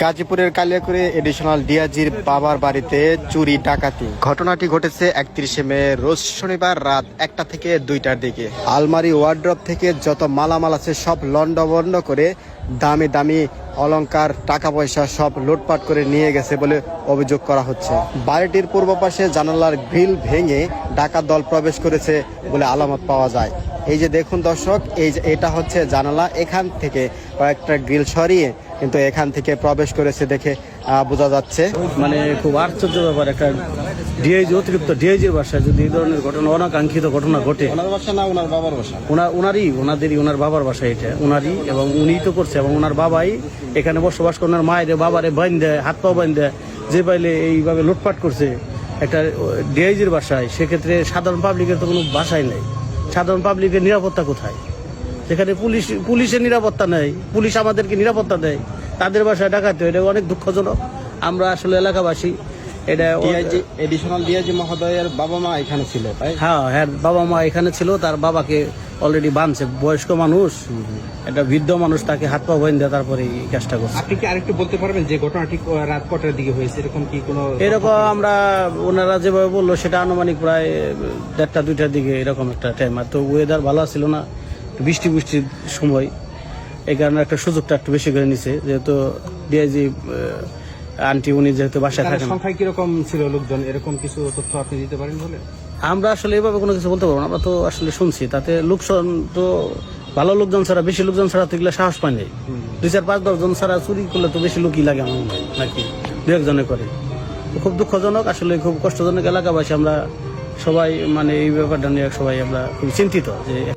গাজীপুরের কালিয়াকুড়ে এডিশনাল ডিআজির বাবার বাড়িতে চুরি ডাকাতি। ঘটনাটি ঘটেছে একত্রিশে মে, রোজ শনিবার রাত একটা থেকে দুইটার দিকে। আলমারি ওয়ার্ড্রপ থেকে যত মালামাল আছে সব লন্ডভন্ড করে দামি দামি অলংকার টাকা পয়সা সব লুটপাট করে নিয়ে গেছে বলে অভিযোগ করা হচ্ছে। বাড়িটির পূর্ব পাশে জানালার গ্রিল ভেঙে ডাকাত দল প্রবেশ করেছে বলে আলামত পাওয়া যায়। এই যে দেখুন দর্শক এই যে এটা হচ্ছে জানালা। এখান থেকে কয়েকটা গ্রিল সরিয়ে কিন্তু এখান থেকে প্রবেশ করেছে দেখে আহ, বোঝা যাচ্ছে। মানে খুব আশ্চর্য ব্যাপার একটা ডিআইজি অতিরিক্ত ডিআইজির বাসায় যদি এই ধরনের ঘটনা অনাকাঙ্ক্ষিত ঘটনা ঘটে। ওনার বাসা না ওনার বাবার বাসা? ওনার ওনারই ওনাদেরই ওনার বাবার বাসা এটা ওনারই এবং উনিই তো করছে এবং ওনার বাবাই এখানে বসবাস করে ওনার মায়ের বাবারে বাইন দেয় হাত পা বাইন দেয় যে পাইলে এইভাবে লুটপাট করছে একটা ডিআইজির বাসায় সেক্ষেত্রে সাধারণ পাবলিকের তো কোনো বাসাই নেই। সাধারণ পাবলিকের নিরাপত্তা কোথায়? সেখানে পুলিশ পুলিশের নিরাপত্তা নেই পুলিশ আমাদেরকে নিরাপত্তা দেয় তাদের বাসায় ডাকাতে এটা অনেক দুঃখজনক। আমরা আসলে এলাকাবাসী এটা এডিশনাল ডিআইজি মহোদয়ের বাবা মা এখানে ছিল তাই? হ্যাঁ হ্যাঁ বাবা মা এখানে ছিল তার বাবাকে অলরেডি বাঁধছে বয়স্ক মানুষ একটা বৃদ্ধ মানুষ তাকে হাত পা বাইন দেয় তারপরে এই কাজটা করছে। আপনি কি আরেকটু বলতে পারবেন যে ঘটনাটি রাত কটার দিকে হয়েছে? এরকম কি কোনো এরকম আমরা ওনারা যেভাবে বলল সেটা আনুমানিক প্রায় দেড়টা দুইটার দিকে এরকম একটা টাইম আর তো ওয়েদার ভালো ছিল না বৃষ্টি বৃষ্টির সময়। এই কারণে একটা সুযোগটা একটু বেশি করে নিছে যেহেতু ডিআইজি আন্টি উনি যেহেতু বাসায় থাকেন। সংখ্যায় কীরকম ছিল লোকজন? এরকম কিছু তথ্য আপনি দিতে পারেন বলে? আমরা আসলে এভাবে কোনো কিছু বলতে পারব না। আমরা তো আসলে শুনছি তাতে লোকজন তো ভালো লোকজন ছাড়া বেশি লোকজন ছাড়া তো এগুলো সাহস পায় নাই। দুই চার পাঁচ দশ জন ছাড়া চুরি করলে তো বেশি লোকই লাগে আমার মনে হয় নাকি? দু একজনে করে। খুব দুঃখজনক আসলে খুব কষ্টজনক এলাকাবাসী আমরা সবাই মানে এই ব্যাপারটা নিয়ে সবাই আমরা খুব চিন্তিত যে